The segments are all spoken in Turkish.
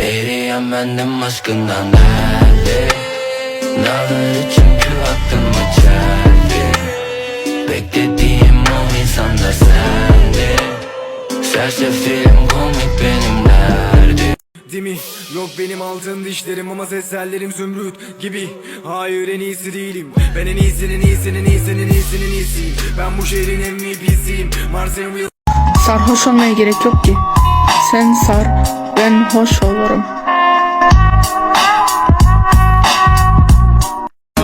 Eriyen bendim aşkından nerede? Dağlar çünkü aklıma çeldi Beklediğim o insan da sende. Sersefilim komik benim derdim. Değil mi? Yok benim altın dişlerim ama seslerlerim zümrüt gibi. Hayır en iyisi değilim. Ben en iyisinin iyisinin iyisinin iyisinin iyisiyim. Ben bu şehrin MVP'siyim Marcel Will Sarhoş olmaya gerek yok ki. Sen sar, ben hoş olurum.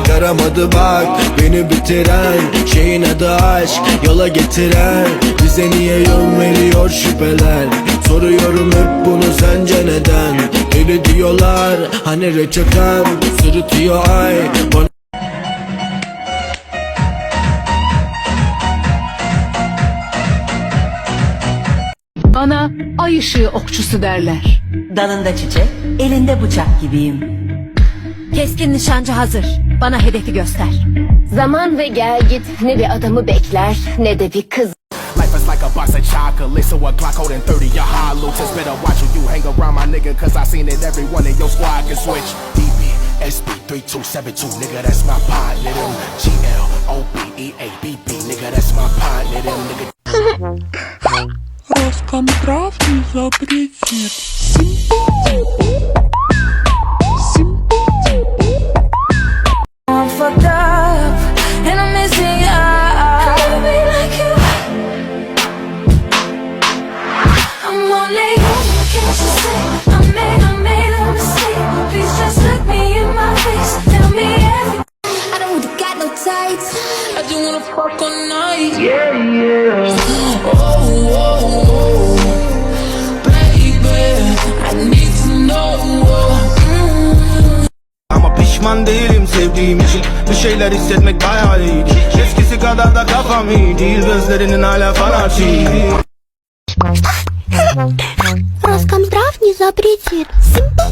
Yaramadı bak beni bitiren Şeyin adı aşk yola getiren. Bize niye yol veriyor şüpheler? Soruyorum hep bunu sence neden? Deli diyorlar hani reçeten Sırıtıyor ay. Bana Bana ay ışığı okçusu derler. Dalında çiçek, elinde bıçak gibiyim. Keskin nişancı hazır. Bana hedefi göster. Zaman ve gel git ne bir adamı bekler ne de bir kız. Life is like a box of chocolate, so a Glock holding 30 your hollow. Just better watch who you hang around, my nigga, cause I seen it every one of your squad can switch. DB, SB, 3272, nigga, that's my partner, them. GL, OB, BP, nigga, that's my partner, them, nigga. доскам трав не запретит. Симпатипо, симпатипо. değilim sevdiğim için Bir şeyler hissetmek bayağı iyiydi Eskisi kadar da kafam iyi değil Gözlerinin hala fanatik Роскомздрав не запретит. Simple,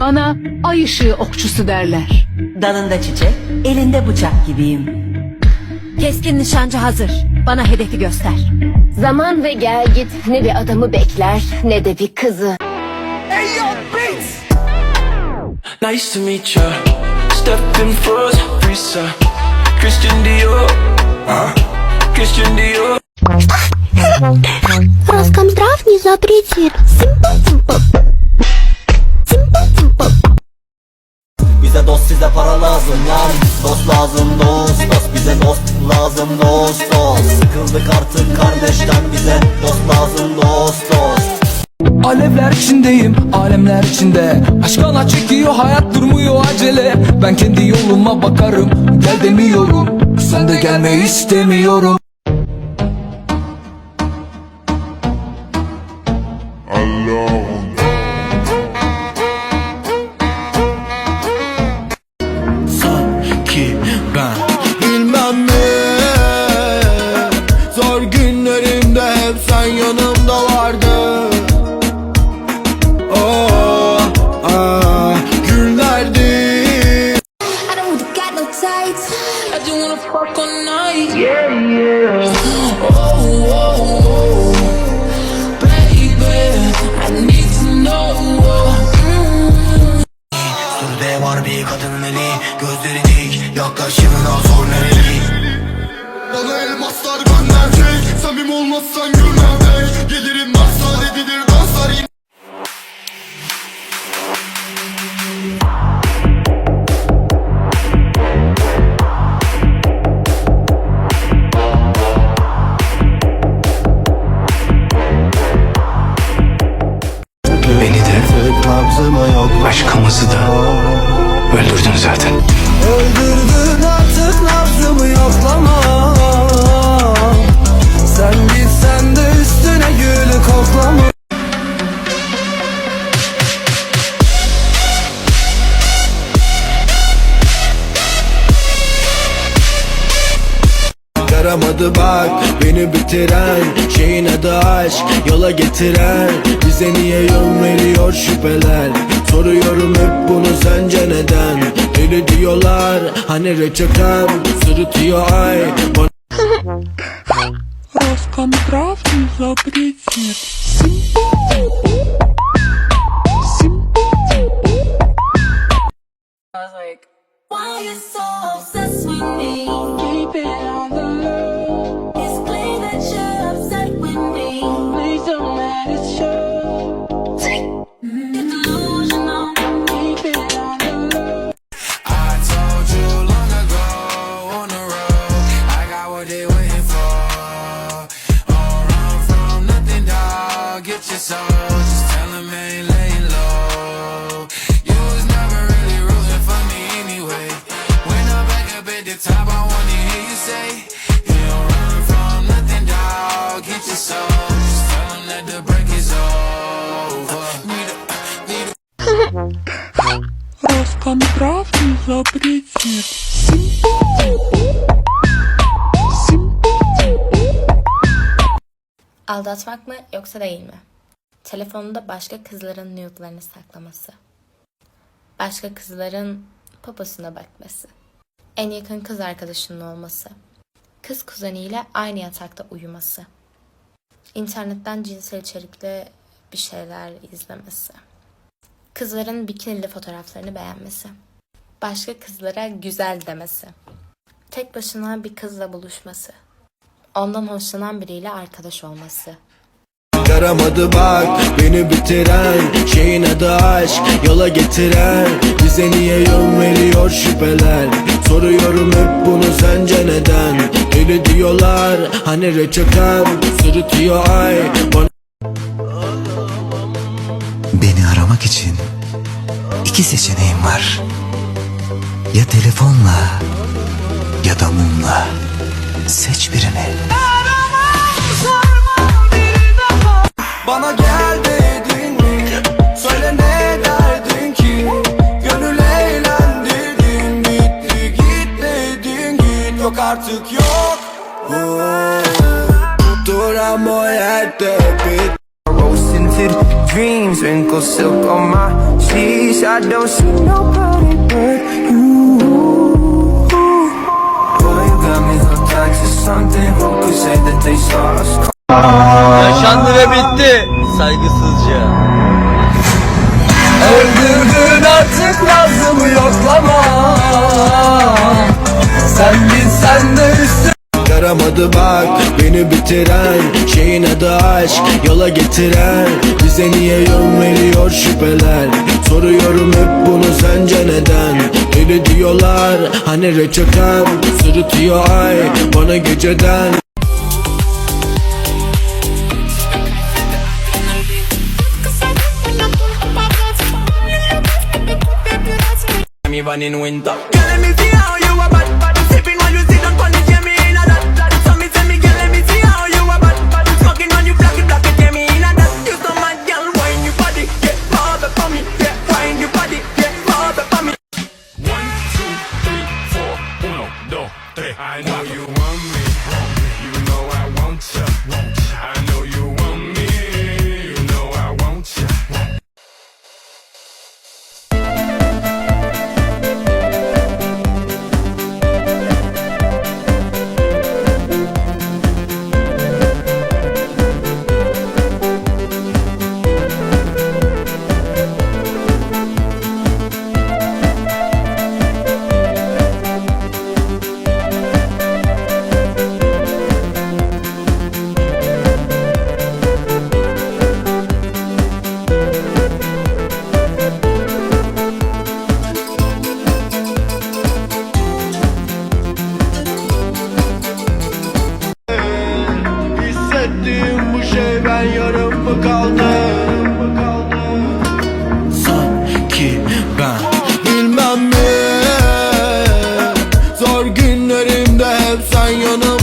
Bana ay ışığı okçusu derler. Dalında çiçek, elinde bıçak gibiyim. Keskin nişancı hazır. Bana hedefi göster. Zaman ve gel git ne bir adamı bekler ne de bir kızı. Nice to meet ya Stepping froze, Risa Christian Dior uh, Christian Dior Роскомздрав не запретит. Simple, Dost size para lazım lan. Dost lazım dost dost Bize dost lazım dost dost. Sıkıldık artık kardeşten bize. Dost lazım dost dost. Alevler içindeyim, alemler içinde. Aşkala çekiyor hayat durmuyor acele. Ben kendi yoluma bakarım, gel demiyorum. Sen de gelmeyi istemiyorum Elmaslar gönderecek Samim olmazsan gülmem pek Gelirim maksat edilir danslar yine Beni de Aşkımızı da Yaramadı bak beni bitiren Şeyin adı aşk yola getiren. Bize niye yol veriyor şüpheler? Soruyorum hep bunu sence neden? Öyle diyorlar hani reçetem Sırıtıyor ay. Bana Why Aldatmak mı yoksa değil mi? Telefonunda başka kızların nude'larını saklaması. Başka kızların poposuna bakması. En yakın kız arkadaşının olması. Kız kuzeniyle aynı yatakta uyuması. İnternetten cinsel içerikli bir şeyler izlemesi. Kızların bikinili fotoğraflarını beğenmesi. Başka kızlara güzel demesi. Tek başına bir kızla buluşması. Ondan hoşlanan biriyle arkadaş olması. Yaramadı bak beni bitiren Şeyin adı aşk yola getiren Bize niye yol veriyor şüpheler Soruyorum hep bunu sence neden Öyle diyorlar hani reçetem Sırıtıyor ay bana Beni aramak için iki seçeneğim var. Ya telefonla ya da mumla. Seç birini. Bana gel dedin mi? Söyle ne derdin ki? Gönül eğlendirdin Bitti git dedin git Yok artık yok Duramo yerde bit Rose tinted dreams. Wrinkle silk on my sheets. I don't see nobody but you. Boy, you got me hooked onto something. Who could say that they saw us Yaşandı ve bitti. Saygısızca. Öldürdün artık nazımı yoklama. Sen bilsen de üstüne Yaramadı bak. Beni bitiren Şeyin adı aşk yola getiren. Bize niye yol veriyor şüpheler? Soruyorum hep bunu sence neden? Öyle diyorlar hani reçetem Sırıtıyor ay bana geceden. Let me see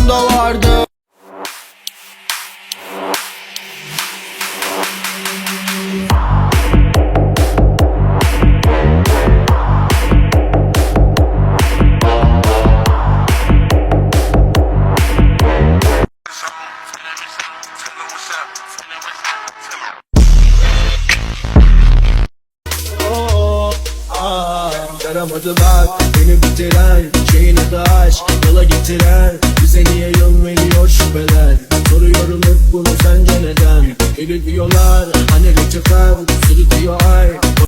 aklımda vardı. Başaramadı bak beni bitiren Şeyin adı aşk yola getiren Bize niye yol veriyor şüpheler? Soruyorum hep bunu sence neden? Beni diyorlar hani reçetem Sürütüyor ay